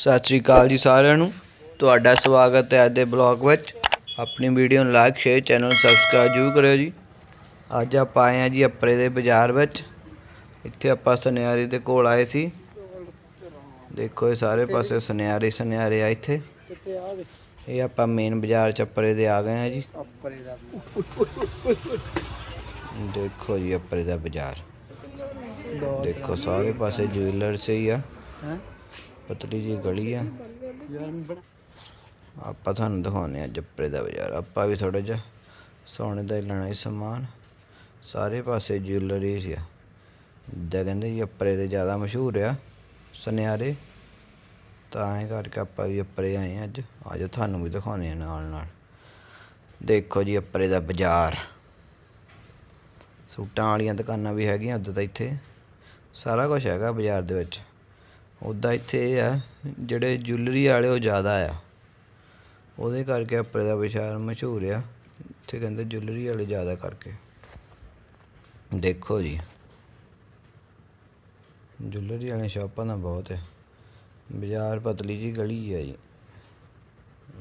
ਸਤਿ ਸ੍ਰੀ ਅਕਾਲ ਜੀ ਸਾਰਿਆਂ ਨੂੰ। ਤੁਹਾਡਾ ਸਵਾਗਤ ਹੈ ਅੱਜ ਦੇ ਬਲੌਗ ਵਿੱਚ। ਆਪਣੀ ਵੀਡੀਓ ਨੂੰ ਲਾਈਕ ਸ਼ੇਅਰ ਚੈਨਲ ਸਬਸਕ੍ਰਾਈਬ ਜ਼ਰੂਰ ਕਰਿਓ ਜੀ। ਅੱਜ ਆਪਾਂ ਆਏ ਹਾਂ ਜੀ ਅਪਰੇ ਦੇ ਬਾਜ਼ਾਰ ਵਿੱਚ। ਇੱਥੇ ਆਪਾਂ ਸੁਨਿਆਰੇ ਦੇ ਕੋਲ ਆਏ ਸੀ। ਦੇਖੋ ਇਹ ਸਾਰੇ ਪਾਸੇ ਸੁਨਿਆਰੇ ਸੁਨਿਆਰੇ ਆ ਇੱਥੇ। ਇਹ ਆਪਾਂ ਮੇਨ ਬਾਜ਼ਾਰ ਚ ਅਪਰੇ ਦੇ ਆ ਗਏ ਆ ਜੀ। ਉੱਪਰੇ ਦਾ ਦੇਖੋ ਜੀ ਅਪਰੇ ਦਾ ਬਾਜ਼ਾਰ। ਦੇਖੋ ਸਾਰੇ ਪਾਸੇ ਜੁਐਲਰ ਸੇ ਹੀ ਆ। ਪਤਲੀ ਜੀ ਗਲੀ ਆ। ਆਪਾਂ ਤੁਹਾਨੂੰ ਦਿਖਾਉਂਦੇ ਆ ਜੱਪਰੇ ਦਾ ਬਾਜ਼ਾਰ। ਆਪਾਂ ਵੀ ਥੋੜਾ ਜਿਹਾ ਸੋਨੇ ਦਾ ਹੀ ਲੈਣਾ ਸੀ ਸਮਾਨ। ਸਾਰੇ ਪਾਸੇ ਜੁਐਲਰੀ ਸੀ। ਆ ਜਿੱਦਾਂ ਕਹਿੰਦੇ ਜੀ ਅੱਪਰੇ ਦੇ ਜ਼ਿਆਦਾ ਮਸ਼ਹੂਰ ਆ ਸੁਨਿਆਰੇ। ਤਾਂ ਇਹ ਕਰਕੇ ਆਪਾਂ ਵੀ ਅੱਪਰੇ ਆਏ ਆ ਅੱਜ। ਅੱਜ ਤੁਹਾਨੂੰ ਵੀ ਦਿਖਾਉਂਦੇ ਆ ਨਾਲ ਨਾਲ। ਦੇਖੋ ਜੀ ਅੱਪਰੇ ਦਾ ਬਾਜ਼ਾਰ। ਸੂਟਾਂ ਵਾਲੀਆਂ ਦੁਕਾਨਾਂ ਵੀ ਹੈਗੀਆਂ ਉੱਦਾਂ ਤਾਂ ਇੱਥੇ। ਸਾਰਾ ਕੁਝ ਹੈਗਾ ਬਾਜ਼ਾਰ ਦੇ ਵਿੱਚ। ਉੱਦਾਂ ਇੱਥੇ ਇਹ ਆ ਜਿਹੜੇ ਜੁਐਲਰੀ ਵਾਲੇ ਉਹ ਜ਼ਿਆਦਾ ਆ। ਉਹਦੇ ਕਰਕੇ ਆਪਣੇ ਦਾ ਵਿਚਾਰ ਮਸ਼ਹੂਰ ਆ। ਇੱਥੇ ਕਹਿੰਦੇ ਜੁਲਰੀ ਵਾਲੇ ਜ਼ਿਆਦਾ ਕਰਕੇ। ਦੇਖੋ ਜੀ। ਜੁਐਲਰੀ ਵਾਲੇ ਸ਼ਾਪਾਂ ਦਾ ਬਹੁਤ ਹੈ ਬਾਜ਼ਾਰ ਪਤਲੀ ਜੀ ਗਲੀ ਹੈ ਜੀ।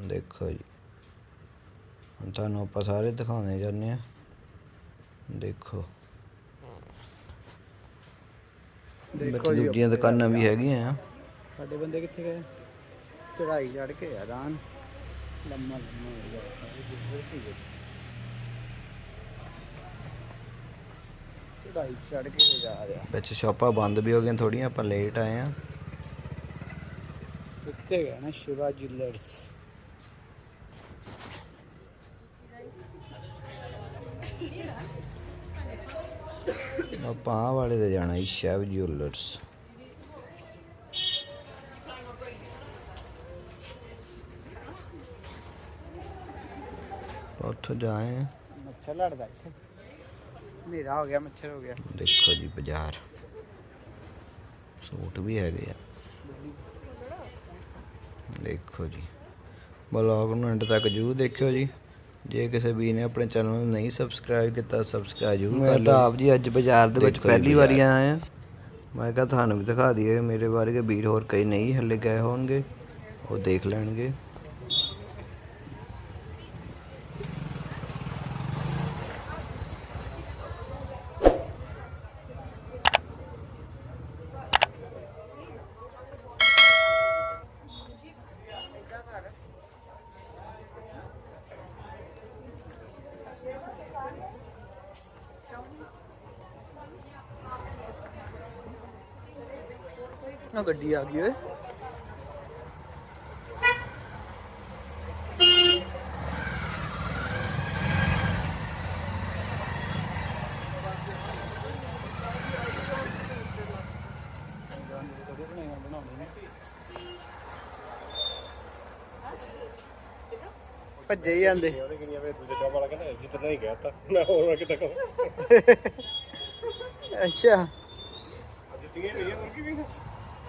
ਦੇਖੋ ਜੀ। ਹੁਣ ਤੁਹਾਨੂੰ ਆਪਾਂ ਸਾਰੇ ਦਿਖਾਉਣੇ ਜਾਂਦੇ ਆ। ਦੇਖੋ ਵਿੱਚ ਦੇਖੋ ਜੀ ਦੂਜੀਆਂ ਦੁਕਾਨਾਂ ਵੀ ਹੈਗੀਆਂ ਆ। ਸਾਡੇ ਬੰਦੇ ਕਿੱਥੇ ਗਏ? ਚੜਾਈ ਚੜ ਕੇ ਹੈਰਾਨ ਲੰਮਾ ਲੰਮਾ ਹੋ ਗਿਆ। ਜਿੱਧਰ ਸੀ ਚੜਾਈ ਚੜ ਕੇ ਜਾ ਰਿਹਾ। ਵਿੱਚ ਸ਼ਾਪਾਂ ਬੰਦ ਵੀ ਹੋ ਗਈਆਂ ਥੋੜੀਆਂ ਆਪਾਂ ਲੇਟ ਆਏ ਆ। ਕਿੱਥੇ ਗਏ ਨਾ? ਸ਼ਿਵਾ ਜੁਐਲਰਸ। ਆਪਾਂ ਆਹ ਵਾਲੇ ਤੇ ਜਾਣਾ ਜੀ ਸ਼ੈਵ ਜੁਐਲਰਸ। ਉੱਥੋਂ ਜਾਏ ਮੱਛਰ ਲੜਦਾ ਇੱਥੇ। ਹਨੇਰਾ ਹੋ ਗਿਆ ਮੱਛਰ ਹੋ ਗਿਆ। ਦੇਖੋ ਜੀ ਬਾਜ਼ਾਰ। ਸੂਟ ਵੀ ਹੈਗੇ ਆ। ਦੇਖੋ ਜੀ। ਬਲੌਗ ਨੂੰ ਐਂਡ ਤੱਕ ਜਰੂਰ ਦੇਖਿਓ ਜੀ। ਜੇ ਕਿਸੇ ਵੀ ਨੇ ਆਪਣੇ ਚੈਨਲ ਨੂੰ ਨਹੀਂ ਸਬਸਕ੍ਰਾਈਬ ਕੀਤਾ ਸਬਸਕ੍ਰਾਈਬ ਜਰੂਰ ਕਰ ਲਿਓ। ਮੈਂ ਤਾਂ ਆਪ ਜੀ ਅੱਜ ਬਾਜ਼ਾਰ ਦੇ ਵਿੱਚ ਪਹਿਲੀ ਵਾਰੀ ਆਇਆ ਆ ਮੈਂ ਕਿਹਾ ਤੁਹਾਨੂੰ ਵੀ ਦਿਖਾ ਦਈਏ ਮੇਰੇ ਵਰਗੇ ਵੀਰ ਹੋਰ ਕਈ ਨਹੀਂ ਹੱਲੇ ਗਏ ਹੋਣਗੇ। ਉਹ ਦੇਖ ਲੈਣਗੇ। ਨਾ ਗੱਡੀ ਆ ਗਈ ਓਏ। ਭੱਜੇ ਹੀ ਜਾਂਦੇ। ਉਹਨੇ ਕਿੰਨੀਆਂ ਵੇ ਦੂਜੇ ਸ਼ਾਪ ਵਾਲਾ ਕਹਿੰਦਾ ਜਿੱਤਣਾ ਹੀ ਗਿਆ ਤਾਂ। ਮੈਂ ਹੋਰ ਕਿਤੇ ਕਹਾਂ ਅੱਛਾ। ਜਿੱਤੀਆਂ ਨਹੀਂ ਹੋਰ ਕੀ ਵੀ।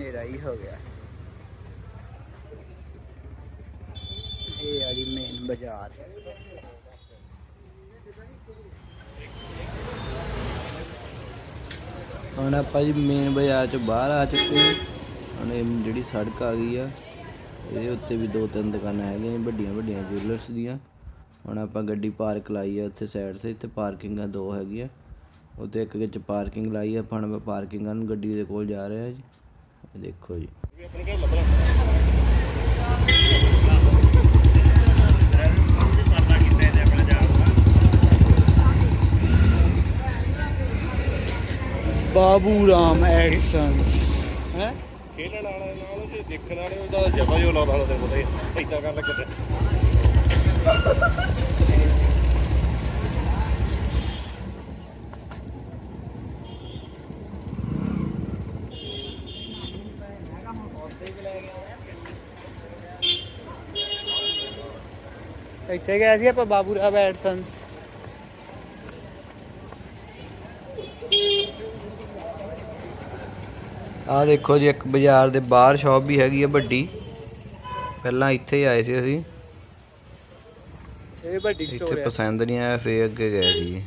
ਹਨੇਰਾ ਹੀ ਹੋ ਗਿਆ। ਇਹ ਆ ਜੀ ਮੇਨ ਬਾਜ਼ਾਰ। ਹੁਣ ਆਪਾਂ ਜੀ ਮੇਨ ਬਾਜ਼ਾਰ ਚ ਬਾਹਰ ਆ ਚੁੱਕੇ ਹੁਣ ਇਹ ਜਿਹੜੀ ਸੜਕ ਆ ਗਈ ਆ, ਇਹਦੇ ਉੱਤੇ ਵੀ ਦੋ ਤਿੰਨ ਦੁਕਾਨਾਂ ਹੈਗੀਆਂ ਵੱਡੀਆਂ ਵੱਡੀਆਂ ਜੁਐਲਰਸ ਦੀਆਂ। ਹੁਣ ਆਪਾਂ ਗੱਡੀ ਪਾਰਕ ਲਾਈ ਆ ਉੱਥੇ ਸਾਈਡ ਤੇ, ਇੱਥੇ ਪਾਰਕਿੰਗਾਂ ਦੋ ਹੈਗੀਆਂ। ਉੱਤੇ ਇੱਕ ਵਿੱਚ ਪਾਰਕਿੰਗ ਲਾਈ ਆ, ਆਪਾਂ ਹੁਣ ਪਾਰਕਿੰਗਾਂ ਨੂੰ ਗੱਡੀ ਦੇ ਕੋਲ ਜਾ ਰਹੇ ਆ ਜੀ। ਦੇਖੋ ਜੀ। ਬਾਬੂ ਰਾਮ ਐਡਸਨਸ ਹੈ? ਖੇਡਣ ਵਾਲੇ ਨਾਲ ਜੇ ਦੇਖਣ ਵਾਲੇ ਉਹਦਾ ਜਮਾ ਜੋ ਲਾਉਂਦਾ ਤੈਨੂੰ ਪਤਾ ਹੀ ਇਦਾਂ ਕਰ ਲੱਗੇ ਇੱਥੇ ਗਏ ਸੀ ਆਪਾਂ ਬਾਬੂ ਰਾਵ ਐਡਸਨਸ। ਆਹ ਦੇਖੋ ਜੀ ਇੱਕ ਬਾਜ਼ਾਰ ਦੇ ਬਾਹਰ ਸ਼ਾਪ ਵੀ ਹੈਗੀ ਆ ਵੱਡੀ। ਪਹਿਲਾਂ ਇੱਥੇ ਹੀ ਆਏ ਸੀ ਅਸੀਂ। ਇਹ ਵੱਡੀ ਇੱਥੇ ਸਟੋਰ ਹੈ ਪਸੰਦ ਨਹੀਂ ਆਇਆ ਫੇਰ ਅੱਗੇ ਗਏ ਸੀ।